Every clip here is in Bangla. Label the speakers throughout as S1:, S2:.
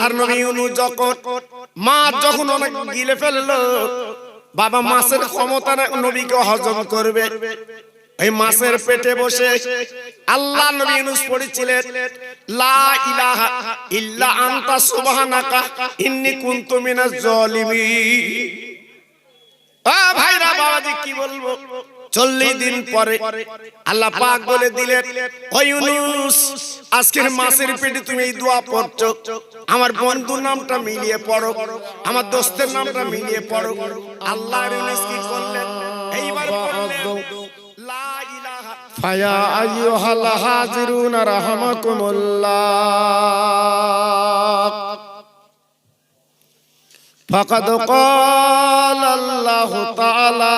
S1: আল্লাহর নবী ইউনু যখন মাছ যখন অনেক গিলে ফেলল, বাবা মাছের ক্ষমতা না নবীকে হজম করবে। এই মাছের পেটে বসে আল্লাহ নবী ইউনুস পড়েছিলেন, লা ইলাহা ইল্লা আনতা সুবহানাকা ইন্নী কুনতু মিনাজ জালিমিন। আ ভাইরা, বাবাজি কি বলব? চল্লিশ দিন পরে আল্লাহ পাক বলে দিলেন ও ইউনুস আজকের মাসের পেটে তুমি এই দোয়া পড়ছো আমার বন্ধুর নামটা মিলিয়ে পড়ো আমার দোস্তের নামটা মিলিয়ে পড়ো আল্লাহ ইউনুস কি করলেন এইবার পড়লেন লা ইলাহা
S2: ফায়া আইয়ুহাল হাজিরুন রাহমাকুমুল্লাহ فقد قال الله تعالى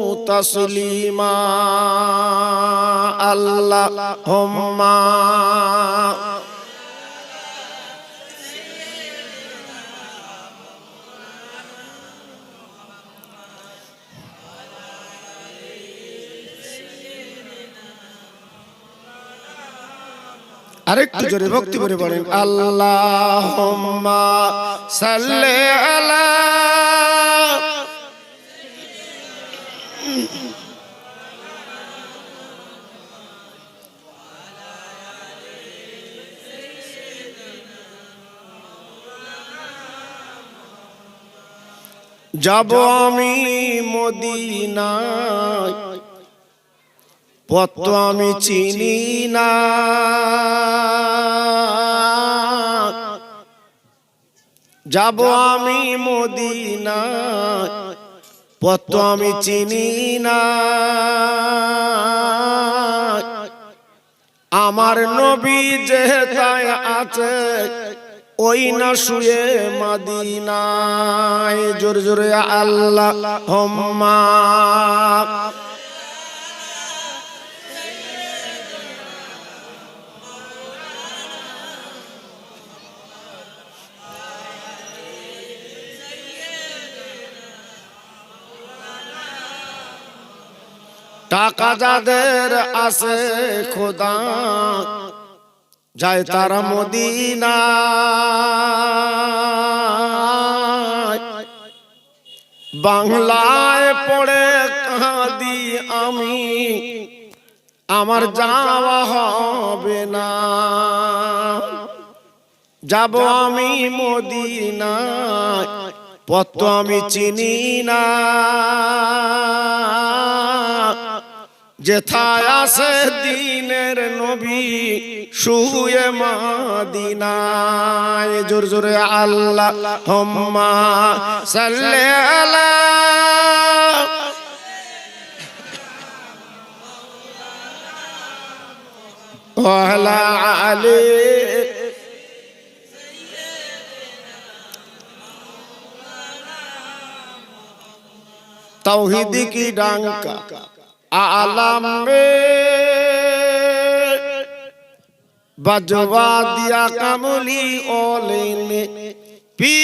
S2: তসলিমা আল্লাহ হোম্মা আরেকটু জোরে ভক্তি করে পড়েন আল্লাহ সাল্লে আলা যাব আমি মদিনায় পথ আমি চিনি না। যাব আমি মদিনা পথ আমি চিনি না আমার নবী যে তাই আছে ওই না শুয়ে মাদিনায়। জোরে জোরে আল্লাহ হম্মা। টাকা যাদের আছে খোদা, যায় তারা মদিনা বাংলায় পড়ে কাঁদি আমি, আমার যাওয়া হবে না। যাব আমি মদিনায়, পথ আমি চিনি না। যেথায় আছে দিনের নবী শুয়ে মাদিনায়। জোর জোরে আল্লাহ হম্মা সাল্লে আলা আলী। তৌহিদি কি ডাঙ্কা। आलम में बजवा दिया कमली ओले ने पी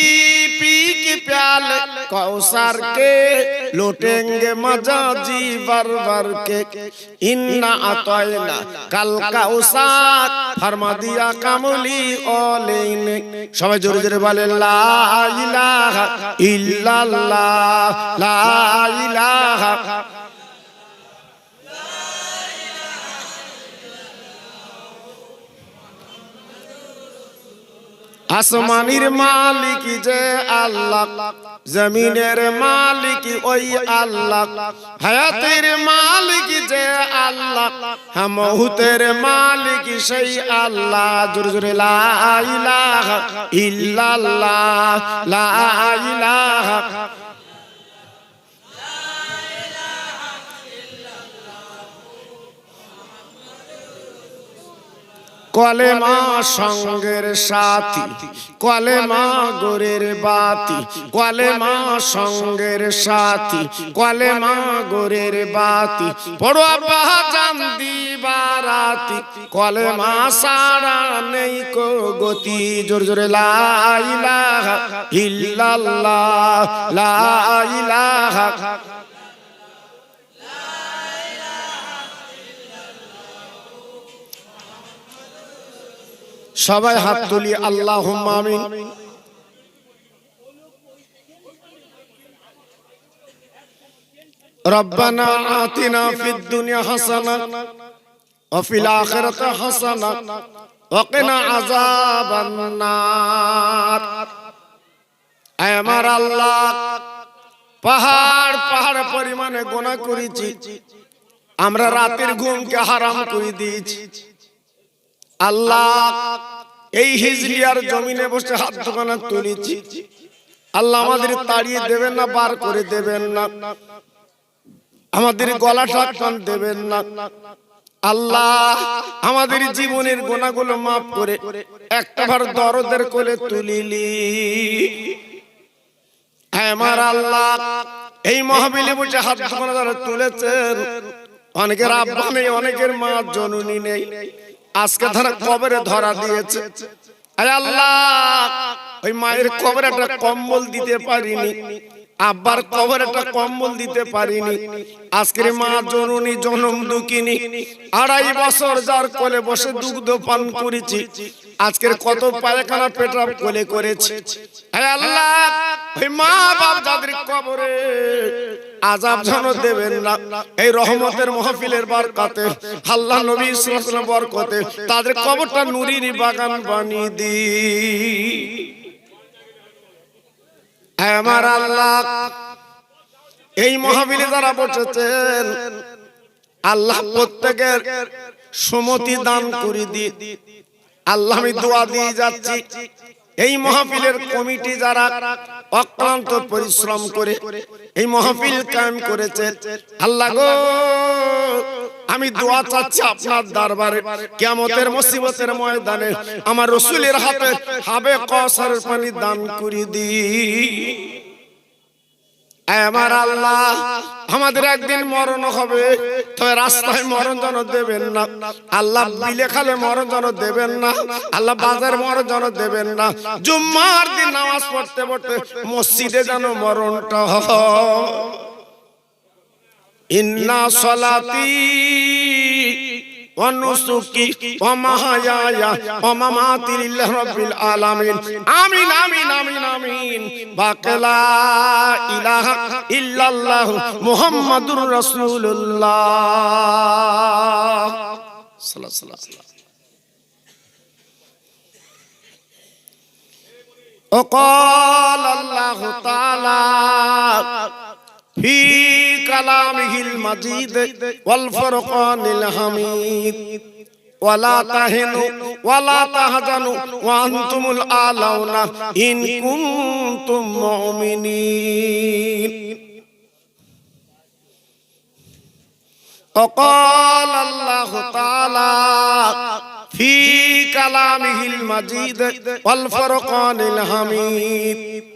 S2: पी की प्याल कौसर के लुटेंगे मजा जी बर बर के इन्ना अतोयना कल कौसर फरमा दिया कमली ओले ने সবাই জোরে জোরে বলে লা ইলাহা ইল্লাল্লাহ লা ইলাহা আসমানির মালিক যে আল্লাহ জমিনের মালিক ওই আল্লাহ। হায়াতের মালিক যে আল্লাহ। হামহুতের মালিক সেই আল্লাহ। জোরে জোরে লা ইলাহা ইল্লাল্লাহ। লা ইলাহা কলেমা সঙ্গের সাথী কলেমা গোরের বাতি কলেমা সঙ্গের সাথী কলেমা গোরের বাতি। পড়ো আব্বা জান দিবারাতি কলেমা সারা নেই কো গতি। জোর জোরে লা ইলাহা ইল্লাল্লাহ লা ইলাহা সবাই হাত তুলি আল্লাহ আমিন ربنا آتنا في الدنيا حسنة وفي الآخرة حسنة وقنا عذاب النار আয় আমার আল্লাহ পাহাড় পাহাড় পরিমাণে গোনা করেছি আমরা রাতের ঘুমকে হারাম করে দিয়েছি আল্লাহ এই হিজলিয়ার জমিনে বসে হাত দোকানা তুলেছি। আল্লাহ আমাদের তাড়িয়ে দেবেন না বার করে দেবেন না। আমাদের টান দেবেন না। আল্লাহ আমাদের জীবনের গোনাগুলো মাফ করে একটা বার দরদের কোলে তুলিলি। হ্যাঁ আমার আল্লাহ এই মহাবিলে বসে হাত তুলেছেন অনেকের আব্বা নেই অনেকের মা জননী নেই। আজকে ধরা কবরে ধরা দিয়েছে। আরে আল্লাহ ওই মায়ের কবরে একটা কম্বল দিতে পারিনি। আব্বার কবরে একটা কম্বল দিতে পারিনি। আজকের মা জননী জনম দুঃখিনী। আড়াই বছর যার কোলে বসে দুগ্ধ পান করেছি। আজকের কত পায়খানা পেট্রাপ কোলে করেছি। আল্লাহ মা বাপ যাদের কবরে আজাব যেন দেবেন না। এই রহমতের মহফিলের বরকতে আল্লাহ নবী সাল্লাল্লাহু বরকতে তাদের কবরটা নুরির বাগান বানিয়ে দি আমার আল্লাহ। এই মহাবিলে যারা বসেছেন আল্লাহ প্রত্যেকের সুমতি দান করে দি আল্লাহ আমি দোয়া দিয়ে যাচ্ছি। এই মহাফিলের কমিটি যারা অক্লান্ত পরিশ্রম করে এই মহাফিল কায়েম করেছে, আল্লাহ গো, আমি দোয়া চাচ্ছি আপনার দরবারে, কিয়ামতের মুসিবতের ময়দানে আমার রসুলের হাতে হাবে কসার পানি দান করে দি আমার আল্লাহ আমাদের একদিন মরণ হবে। তবে রাস্তায় মরণ যেন দেবেন না। আল্লাহ বিলে খালে মরণ যেন দেবেন না। আল্লাহ বাজার মরণ যেন দেবেন না। জুম্মার দিন নামাজ পড়তে পড়তে মসজিদে যেন মরণটা ইন্না সলাতি ونسكي ومحياي ومماتي لله رب العالمين آمين آمين آمين آمين باقي لا إله إلا الله محمد رسول الله صلى الله عليه وسلم وقال الله تعالى في كلامه المجيد والفرقان الحميد ولا تهنوا ولا تهزنوا وانتم الاعلون ان كنتم مؤمنين وقال الله تعالى في كلامه المجيد والفرقان الحميد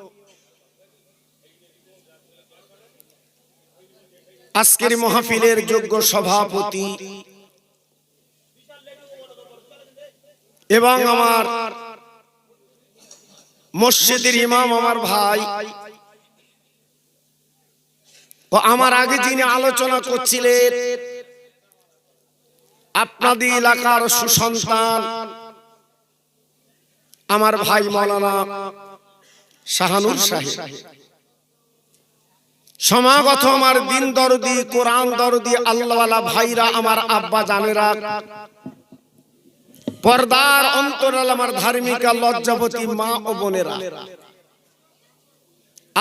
S2: আজকের মহাফিলের যোগ্য সভাপতি। এবং আমার মসজিদের ইমাম আমার ভাই। ও আমার আগে যিনি আলোচনা করছিলেন আপনাদের এলাকার সুসন্তান আমার ভাই মৌলানা শাহানুর সাহেব। সমাগত আমার দিন দরদি, কোরআন দরদি, আল্লাহওয়ালা ভাইরা, আমার আব্বা জানেরা। পর্দার অন্তরাল আমার ধার্মিকা, লজ্জাবতী মা ও বোনেরা।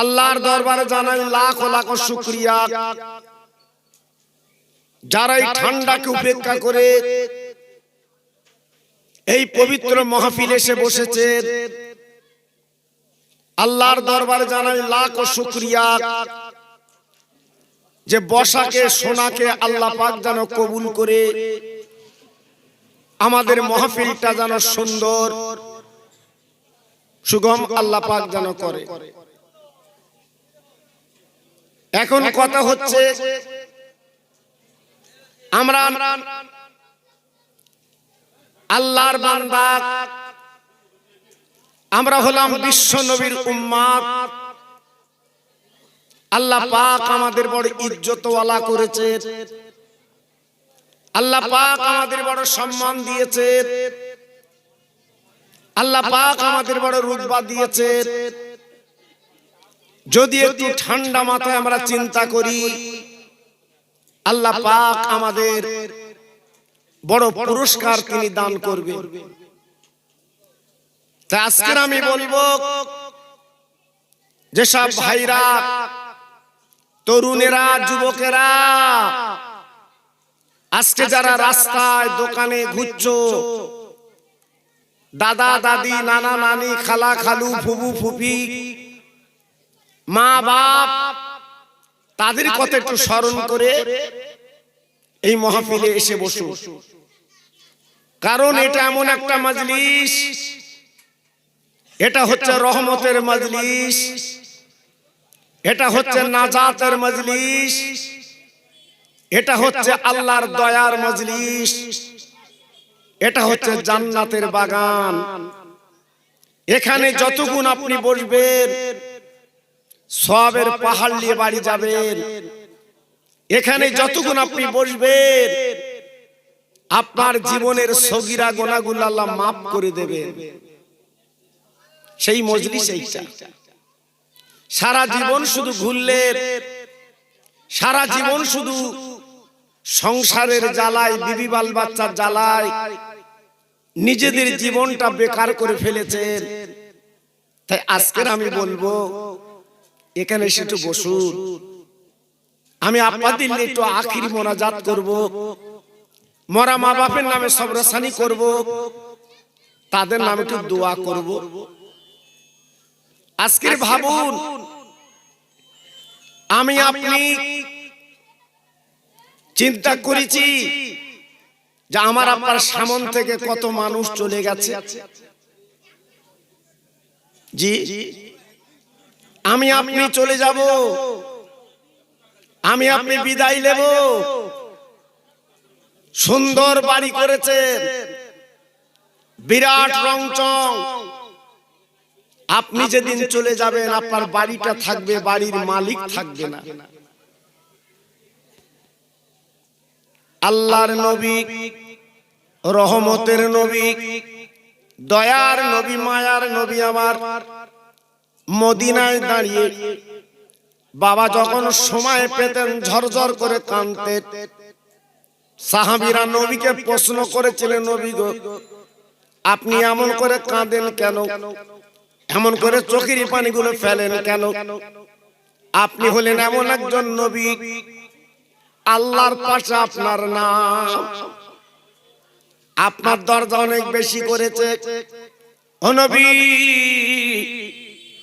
S1: আল্লাহর দরবারে জানাই লাখ লাখ শুক্রিয়া। যারা এই ঠান্ডাকে উপেক্ষা করে এই পবিত্র মাহফিল এসে বসেছে, আল্লাহর দরবারে জানাই লাখ শুক্রিয়া। যে বসাকে, সোনাকে আল্লাহ পাক যেন কবুল করে। আমাদের মাহফিলটা যেন সুন্দর, সুগম আল্লাহ পাক যেন করে। এখন কথা হচ্ছে, আমরা আল্লাহর বান্দা, আমরা হলাম বিশ্ব নবীর উম্মাদ। আল্লাহ পাক আমাদের বড় ইজ্জতওয়ালা করেছে। আল্লাহ পাক আমাদের বড় সম্মান দিয়েছে। আল্লাহ পাক আমাদের বড় রুতবা দিয়েছে। যদি একটু ঠান্ডা মাথায় আমরা চিন্তা করি আল্লাহ পাক আমাদের বড় পুরস্কার তিনি দান করবে। তা আজকের আমি বলব যেসব ভাইরা তরুণেরা যুবকেরা আজকে যারা রাস্তায় দোকানে ঘুরছো দাদা দাদি নানা নানি খালা খালু ফুবু ফুপি মা বাপ তাদের কথা একটু স্মরণ করে এই মহাফিলে এসে বসু। কারণ এটা এমন একটা মাজলিস। এটা হচ্ছে রহমতের মাজলিস। এটা হচ্ছে নাজাতের মজলিস। এটা হচ্ছে আল্লাহর দয়ার মজলিস। এটা হচ্ছে জান্নাতের বাগান। এখানে যতগুণ আপনি বসবেন সবের পাহাড় নিয়ে বাড়ি যাবেন। এখানে যতগুণ আপনি বসবেন আপনার জীবনের সগিরা গোনাগুলো আল্লাহ মাফ করে দেবে সেই মজলিস এইটা সারা জীবন শুধু ঘুরলে সারা জীবন শুধু সংসারের জ্বালায় বিবি বাল বাচ্চার জ্বালায় নিজেদের জীবনটা বেকার করে ফেলেছেন। তাই আজকের আমি বলব এখানে সেটু বসুন। আমি আপনাদের একটু আখির মোনাজাত করব। মরা মা বাপের নামে সবরাসানি করব। তাদের নামে একটু দোয়া করব। আজকের ভাবুন আমি আপনি চিন্তা করেছি যে আমার আপনার সামন থেকে কত মানুষ চলে গেছে। জি আমি আপনি চলে যাব। আমি আপনি বিদায় নেব। সুন্দর বাড়ি করেছে বিরাট রংচং। আপনি যেদিন চলে যাবেন আপনার বাড়িটা থাকবে বাড়ির মালিক থাকবে না। আল্লাহর নবী রহমতের নবী দয়ার নবী মায়ার নবী আমার মদিনায় দাঁড়িয়ে বাবা যখন সময় পেতেন ঝরঝর করে কানতেন সাহাবিরা নবীকে প্রশ্ন করেছিলেন নবী গো আপনি এমন করে কাঁদেন কেন? এমন করে চোখের পানিগুলো ফেলেন কেন? আপনি হলেন এমন একজন নবী। আল্লাহর পাশে আপনার নাম। আপনার দরজা অনেক বেশি করেছে। নবী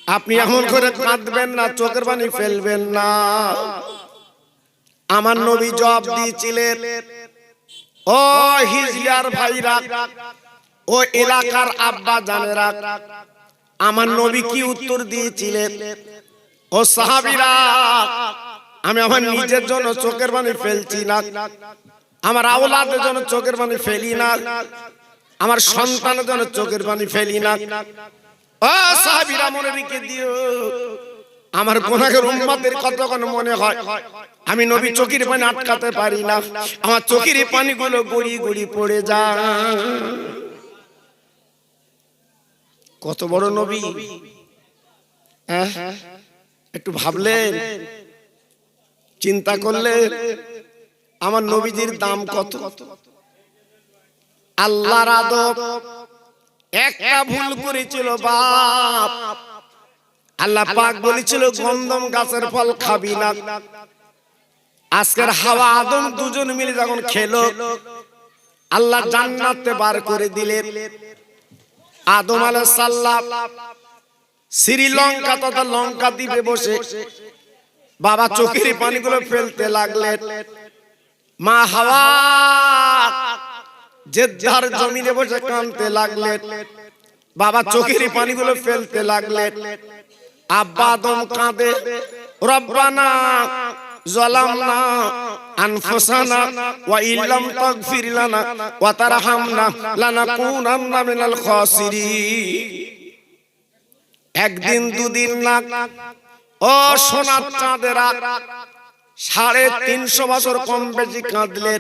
S1: আপনি এমন করে কাঁদবেন না চোখের পানি ফেলবেন না। আমার নবী জবাব দিয়েছিলেন ও হিজলিয়ার ভাইরা ও এলাকার আব্বা জানেরা আমার নবী কি উত্তর দিয়েছিলেন? ও সাহাবিরা আমি আমার নিজের জন্য চোখের পানি ফেলছি না। আমার আওলাদের জন্য চোখের পানি ফেলি না। আমার সন্তানের জন্য চোখের পানি ফেলি না। ও সাহাবিরা মনে রেখে দিও। আমার গুনাহের উম্মতের কতক্ষণ মনে হয়। আমি নবী চোখের পানি আটকাতে পারি না। আমার চোখের পানিগুলো গড়ি গড়ি পড়ে যায়। কত বড় নবী? হ্যাঁ? একটু ভাবলেন চিন্তা করলেন আমার নবীজির দাম কত? আল্লাহর আদব একটা ভুল করেছিল বাপ। আল্লাহ পাক বলেছিল গন্ধম গাছের ফল খাবি না। আজকের হাওয়া আদম দুজন মিলে যখন খেলো আল্লাহ জান্নাতে বার করে দিলেন। আদম আলাইহিস সালাম শ্রীলঙ্কা তথা লঙ্কা দ্বীপে বসে বাবা চোখের পানিগুলো ফেলতে লাগলেন। মা হাওয়া জেদ্দার জমিনে বসে কাঁদতে লাগলেন। বাবা চোখের পানিগুলো ফেলতে লাগলেন। আব্বা আদম কাঁদে। রব্বানা। জালামনা ওয়া ইল্লাম তাগফির লানা ওয়া তারহামনা লানাকুনান্না মিনাল খাসিরিন একদিন দুদিন না ও সোনার চাঁদেরা সাড়ে তিনশো বছর কম বেশি কাঁদলে।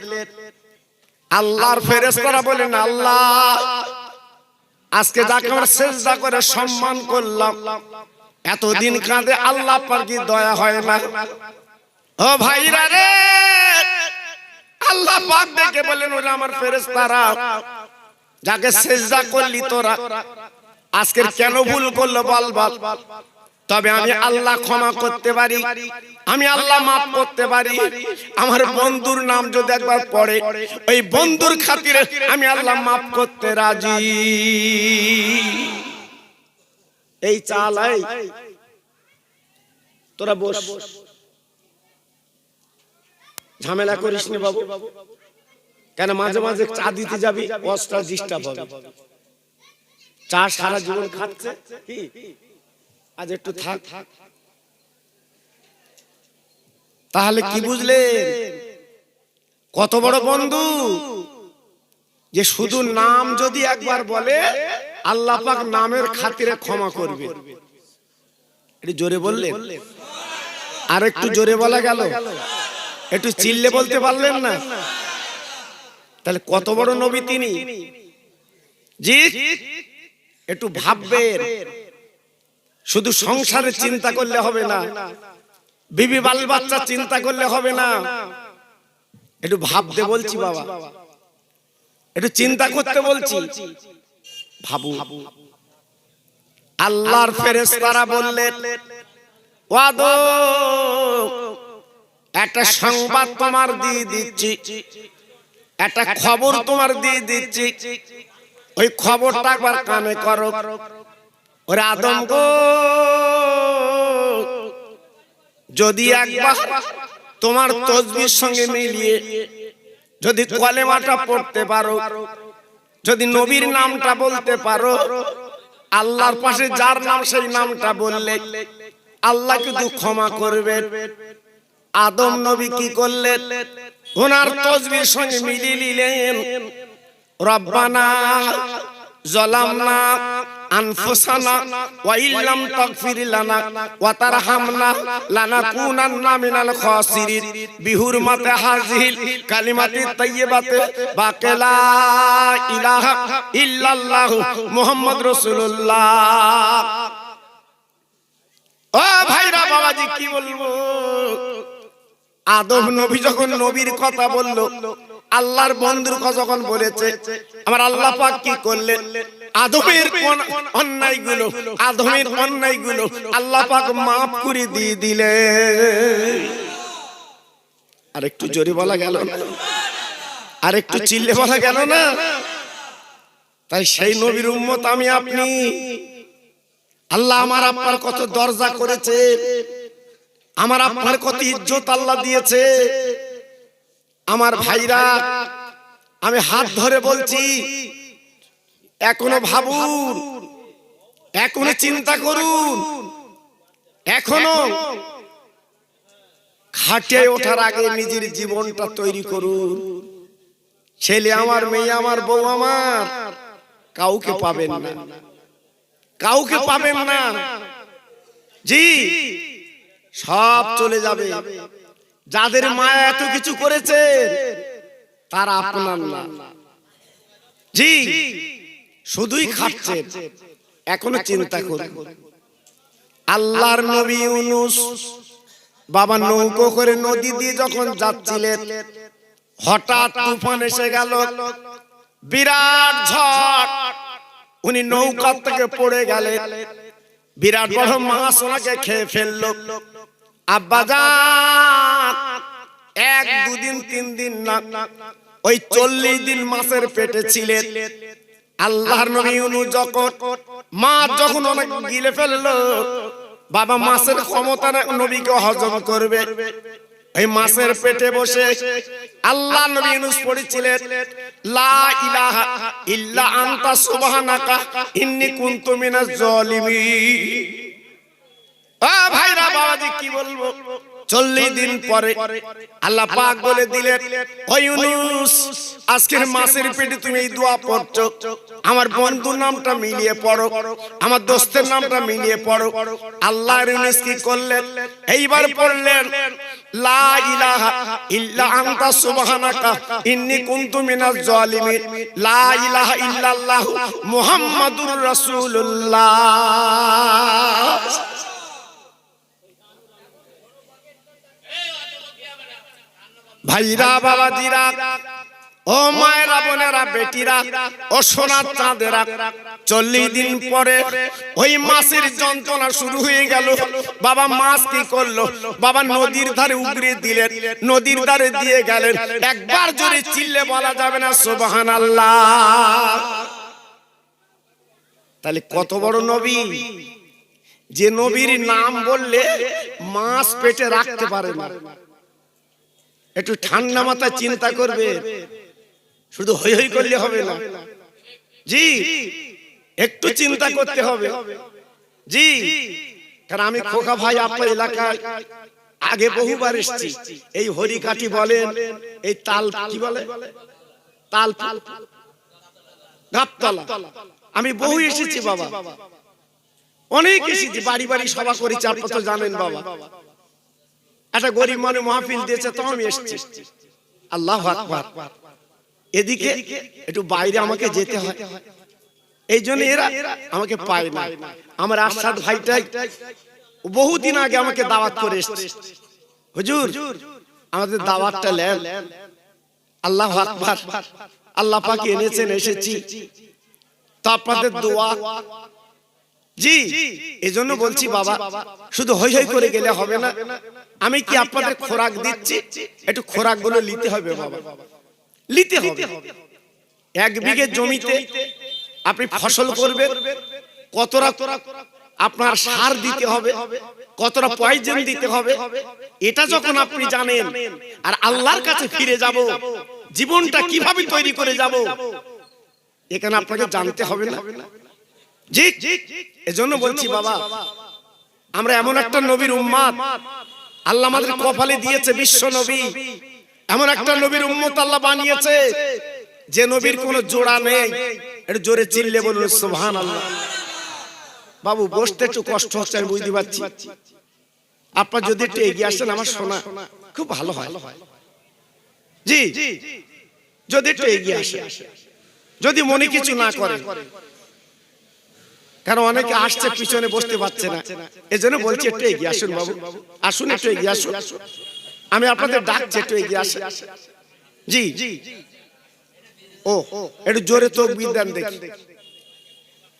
S1: আল্লাহর ফেরেস্তারা বলেন আল্লাহ, আজকে যাকে আমরা সেজদা করে সম্মান করলাম, এতদিন কাঁদে আল্লাহ পার কি দয়া হয় না? ও ভাইরা রে, আল্লাহ পাক দেখে বলেন ওরা আমার ফেরেস্তারা যাকে সেজদা করলি তোরা, আজকের কেন ভুল করল বল বল। তবে আমি আল্লাহ ক্ষমা করতে পারি, আমি আল্লাহ মাফ করতে পারি। আমার বন্ধুর নাম যদি একবার পড়ে, ওই বন্ধুর খাতিরে আমি আল্লাহ মাফ করতে রাজি। এই চালাই তোরা বস। ঝামেলা করিস নি বাবু। কেন মাঝে মাঝে চা দিতে যাবি অস্ত্র ডিস্টার্ব হবে। চা সারা জীবন খাচ্ছে। কি? আজ একটু থাক। তাহলে কি বুঝলে কত বড় বন্ধু। যে শুধু নাম যদি একবার বলে আল্লাহ পাক নামের খাতিরে ক্ষমা করবে। একটু জোরে বললেন? আর একটু জোরে বলা গেল। একটু চিল্লে বলতে পারলেন না। তাহলে কত বড় নবী তিনি? জি? একটু ভাববেন। শুধু সংসারে চিন্তা করলে হবে না। বিবি বাল বাচ্চা চিন্তা করলে হবে না। একটু ভাবতে বলছি বাবা। একটু চিন্তা করতে বলছি। ভাবু। আল্লাহর ফেরেস্তারা বললেন ওয়াদ একটা সংবাদ তোমার দিয়ে দিচ্ছি। একটা খবর তোমার দিয়ে দিচ্ছি। ওই খবরটা একবার কানে করো। ওরে আদম গো। যদি একবার তোমার তসবির সঙ্গে মিলিয়ে যদি কলেমাটা পড়তে পারো যদি নবীর নামটা বলতে পারো আল্লাহর পাশে যার নাম সেই নামটা বললে আল্লাহ কিন্তু ক্ষমা করবেন আদম নবী কি করলেন? ওনার তসবির সঙ্গে মিলিয়ে নিলেন। রব্বানা জলামনা আনফুসানা ওয়া ইল্লাম তাগফির লানা ওয়া তারহামনা লানাকুনান্না মিনাল খাসিরিন। বিহুরমাতে হাযিল কালিমাতি তাইয়্যিবাতে বাকিলা ইলাহা ইল্লাল্লাহ মুহাম্মদ রাসূলুল্লাহ। ও ভাইরা বাবাজি কি বলব? আদম নবী যখন নবীর কথা বলল আল্লাহর বন্ধুর কথা যখন বলেছে আমার আল্লাহ পাক কি করলেন? আদমের কোন অন্যায়গুলো আদমের অন্যায়গুলো আল্লাহ পাক মাফ করে দিয়ে দিলে আর একটু জোরে বলা গেল। না আর একটু চিল্লে বলা গেল না? তাই সেই নবীর উম্মত আমি আপনি। আল্লাহ আমার আপনার কত দরজা করেছে। আমার আপনার কত ইজ্জত আল্লাহ দিয়েছে। আমার ভাইরা আমি হাত ধরে বলছি এখনও ভাবুন এখনও চিন্তা করুন এখনও খাটিয়ে ওঠার আগে নিজের জীবনটা তৈরি করুন। ছেলে আমার মেয়ে আমার বউ আমার কাউকে পাবেন না। কাউকে পাবেন না। জি। সব চলে যাবে। যাদের মায়া এত কিছু করেছে তারা আপনার না। জি শুধুই খাচ্ছে। এখনও চিন্তা করুন। আল্লাহর নবী ইউনুস বাবা নৌকো করে নদী দিয়ে যখন যাচ্ছিলেন হঠাৎ তুফান এসে গেল। বিরাট ঝড়। উনি নৌকা থেকে পড়ে গেলেন। বিরাট বড় মাছ ওনাকে খেয়ে ফেলল। এক, দুদিন, তিন দিন না, ওই চল্লিশ দিন মাসের পেটে ছিলেন। আল্লাহর মা যখন অনেক গিলে ফেলল, বাবা মাসের ক্ষমতা নবীকে হজম করবে। এই মাসের পেটে বসে আল্লাহ নবী ইউনুস পড়েছিলেন, লা ইলাহা আমার বন্ধুর নামটা মিলিয়ে পড়ো, আমার দোস্তের নামটা মিলিয়ে পড়ো। আল্লাহ কি করলেন? এইবার পড়লেন লা ইলাহা ইল্লা ভাইরা, বাবাজিরা, ও মায়েরা, বোনেরা, বেটিরা, ও সোনার চাঁদেরা, চল্লিশ দিন পরে ওই মাসের যন্ত্রণা শুরু হয়ে গেল। বাবা মাছ কি করল? বাবা নদীর ধারে উগড়ে দিলেন, নদীর ধারে দিয়ে গেলেন। একবার জোরে চিল্লে বলা যাবে না সোবাহান আল্লাহ তাহলে কত বড় নবী? যে নবীর নাম বললে মাছ পেটে রাখতে পারে না। একটু ঠান্ডা মাথায় চিন্তা করবে। শুধু হই হই করলে হবে না। জি একটু চিন্তা করতে হবে। জি কারণ আমি খোকা ভাই আপনার এলাকায় আগে বহুবার এসেছি। এই হরিকাঠি বলেন এই তাল কি বলে? তাল তাল গাবতলা। আমি বহু এসেছি বাবা। অনেক এসেছি বাড়ি বাড়ি সভা করেছি আপনার তো জানেন বাবা। একটা গরিব মানে মাহফিল দিয়েছে তো আমি এসেছি। আল্লাহ আকবার। এদিকে একটু বাইরে আমাকে যেতে হয়। এই জন্য এরা আমাকে পায় না। আমার আশাদ ভাইটাই বহুদিন আগে আমাকে দাওয়াত করে এসেছে হুজুর আমাদের দাওয়াতটা নেন। আল্লাহ আকবার। আল্লাহ পাকে এনেছেন এসেছি। তো আপনাদের দোয়া জি এজন্য বলছি বাবা শুধু হই হই করে গেলে হবে না। আমি কি আপনাদের খোরাক দিচ্ছি? একটু খোরাকগুলো নিতে হবে বাবা। নিতে হবে। এক বিঘে জমিতে আপনি ফসল করবেন। কতটা আপনার সার দিতে হবে। কতটা পয়জন দিতে হবে। এটা যখন আপনি জানেন আর আল্লাহর কাছে ফিরে যাব। জীবনটা কীভাবে তৈরি করে যাব। এখানে আপনাকে জানতে হবে না। জি এজন্য বলছি বাবা আমরা এমন একটা নবীর উম্মাদ। আল্লাহ আমাদের কপালে দিয়েছে বিশ্ব নবী এমন একটা নবীর উম্মত আল্লাহ বানিয়েছে। যে নবীর কোনো জোড়া নেই। একটু জোরে চিল্লে বলুন সুবহান আল্লাহ বাবু বসতে একটু কষ্ট হচ্ছে আমি বুঝতে পারছি। আপনার যদি একটু এগিয়ে আসেন আমার শোনা খুব ভালো হয়। জি যদি একটু এগিয়ে আসে যদি মনে কিছু না করে কারণ অনেকে আসছে, পিছনে বসতে পারছে না। এই জন্য বলছি, একটু এগিয়ে আসুন বাবু। আসুন, একটু এগিয়ে আসুন। আমি আপনাদের ডাকছি, একটু এগিয়ে আসেন। জি। জি ও, একটু জোরে তো বিদ্যান দেখি।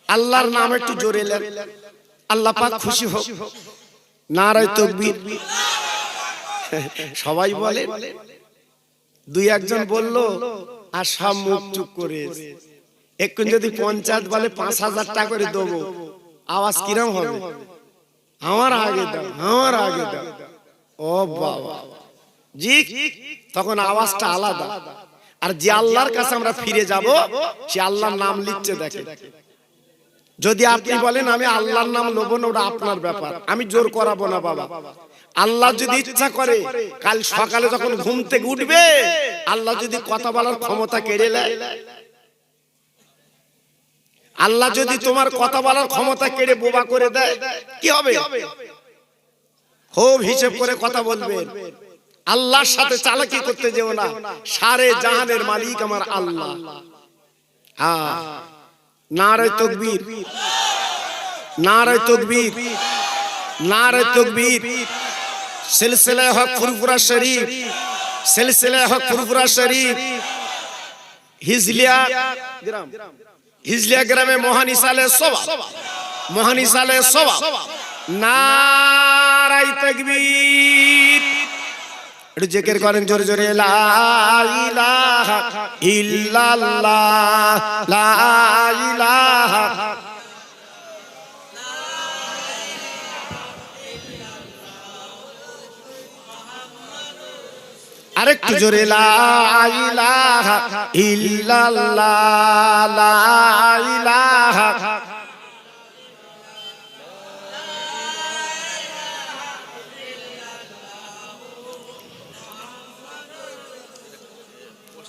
S1: আল্লাহর নাম একটু জোরে এলেন আল্লাহ পাক খুশি হোক। নারায় তকবীর। সবাই বলে, দুই একজন বলল সব মুখ চুপ করে এখন যদি পঞ্চায়েত বলে পাঁচ হাজার টাকা করে দেবো আওয়াজ কিরম হবে? আমার আগে দাও আমার আগে দাও। ও বাবা। জি তখন আওয়াজটা আলাদা। আর যে আল্লাহর কাছে আমরা ফিরে যাব সে আল্লাহর নাম লিখছে দেখে। যদি আপনি বলেন আমি আল্লাহর নাম লোব না ওটা আপনার ব্যাপার আমি জোর করাবো না বাবা। আল্লাহ যদি ইচ্ছা করে কাল সকালে যখন ঘুম থেকে উঠবে আল্লাহ যদি কথা বলার ক্ষমতা কেড়ে নেয় আল্লাহ যদি তোমার কথা বলার ক্ষমতা কেড়ে বোবা করে দেয় কি হবে? খুব হিসেব করে কথা বলবেন। আল্লাহর সাথে চালাকি করতে যেও না। সারে জাহানের মালিক আমার আল্লাহ। হ্যাঁ। নারে তকবীর। নারে তকবীর। নারে তকবীর। সিলসিলা হক ফুরফুরা শরীফ। হক ফুরফুরা শরীফ। হিজলিয়া গ্রাম। হিজলিয়া গ্রামে মহান ইসালে সবা মহানি সালে সবা নারাই তাকবীর। একটু জেকের করেন জোরে জোরে। লা ইলাহা ইল্লাল্লাহ। লা ইলাহা আরেকটু জোরে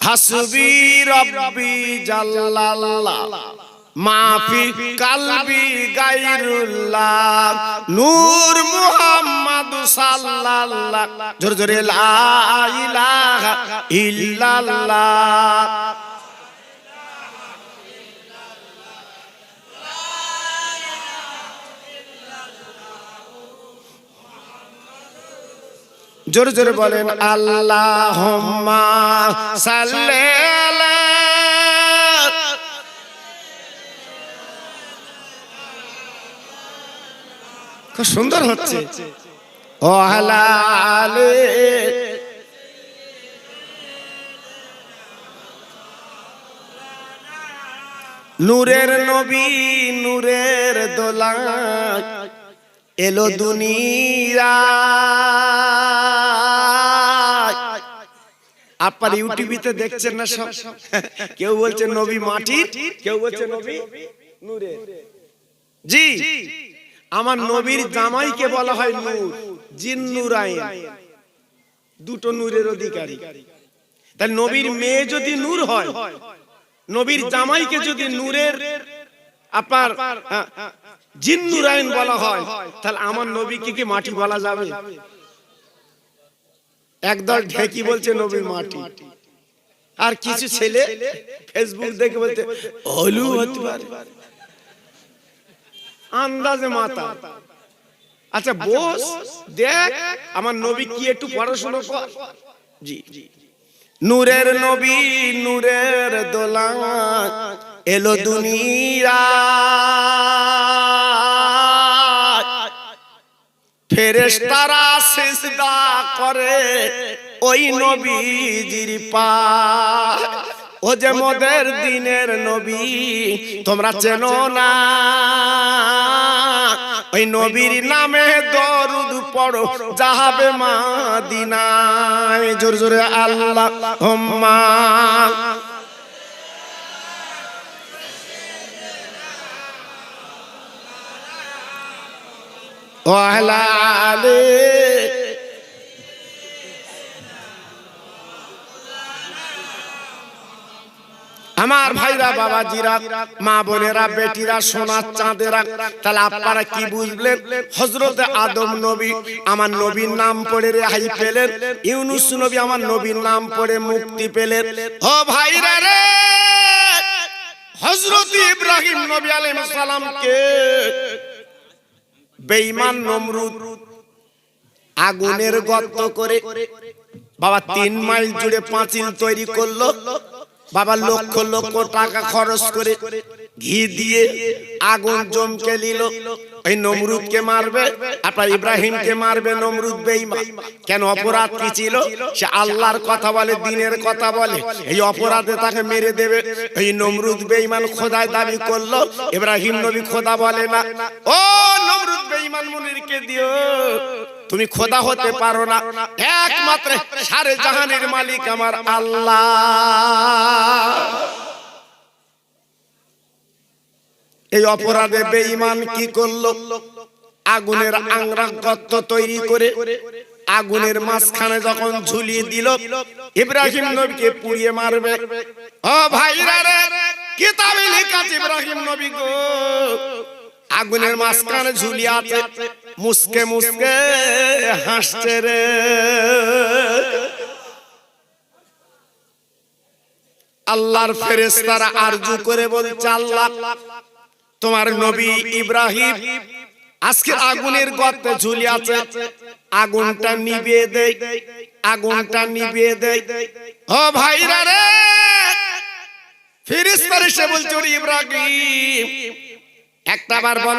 S1: হাসবি রব্বি জাল্লাল্লাহ। মাফি কালবি গায়রুল্লাহ নূর মুহাম্মদ সাল্লাল্লাহ। জোরে জোরে লা ইলাহা ইল্লাল্লাহ। জোরে জোরে বলেন আল্লাহ সাল্লে খুব সুন্দর হচ্ছে। ও নূরের নবী, নূরের দোলা এলো দুনিয়া। আপনার ইউটিউবিতে দেখছেন না সব? কেউ বলছে নবী মাটির, কেউ বলছে নবী নূরের। জি। আমার নবীর জামাইকে বলা হয় নূর জিন নূরাইন দুটো নূরের অধিকারী। তাই নবীর মেয়ে যদি নূর হয় নবীর জামাইকে যদি নূরের আপনার জিন নূরাইন বলা হয় তাহলে আমার নবীকে কি মাটি বলা যাবে? একদল ঢেকি বলছে নবী মাটি। আর কিছু ছেলে ফেসবুক দেখে বলছে হলু হতে পারে। আন্দাজে মাতা আচ্ছা বস দেখ আমার নবী কি একটু পড়াশোনা কর। জি। নূরের নবী নূরের দোলা এলো দুনিয়া। ফেরেশতারা সিজদা করে ওই নবীজির পা ও যে মোদের দিনের নবী তোমরা চেনো না। ওই নবীর নামে দরুদ পড়ো যাহাবে মাদিনায়। জোরে জোরে আল্লাহ হোম্মা ওয়ালা আলে আমার ভাইরা বাবাজিরা মা বোনেরা বেটিরা সোনার চাঁদেরা তাহলে আপনারা কি বুঝলেন? হজরত আদম নবী আমার নবীর নাম পড়ে রেহাই পেলেন ইউনুস নবী আমার নবীর নাম পড়ে মুক্তি পেলেন। ও ভাইরা রে! হজরত ইব্রাহিম নবী আলাইহিস সালামকে বেঈমান নমরুদ আগুনের গর্ত করে বাবা তিন মাইল জুড়ে পাঁচিল তৈরি করল। বাবা লক্ষ লক্ষ টাকা খরচ করে ঘি দিয়ে আগুন জমকে নিল। ওই নমরুদকে মারবে, আপনার ইব্রাহিমকে মারবে, নমরুদ বেঈমান। কেন অপরাধ কি ছিল? সে আল্লাহর কথা বলে, দিনের কথা বলে। এই অপরাধে তাকে মেরে দেবে। এই নমরুদ বেঈমান খোদায় দাবি করল, ইব্রাহিম নবী খোদা বলে না। ও নমরুদ বেঈমান মুনিরকে দিও, তুমি খোদা হতে পারো না। একমাত্র সারে জাহানের মালিক আমার আল্লাহ। এই অপরাধে বেঈমান কি করল? আগুনের আংরা গর্ত তৈরি করে আগুনের মাঝখানে যখন ঝুলিয়ে দিল, ইব্রাহিম নবীকে পুড়িয়ে মারবে। ও ভাইরা রে, কিতাবে লেখা আছে ইব্রাহিম নবী গো। আগুনের মাঝখানে ঝুলিয়ে আছে, মুসকে মুসকে হাসছে রে। আল্লাহর ফেরেশতারা আরজু করে বলছে, আল্লাহ তোমার নবী ইব্রাহিম আজকে আগুনের গর্তে ঝুলিয়াছে আছে। আগুনটা নিবিয়ে দেয় আগুনটা নিবিয়ে দেয় ও ভাইরা রে! ফিরিস্তার এসে বলছে ইব্রাহিম! একটা বার বলো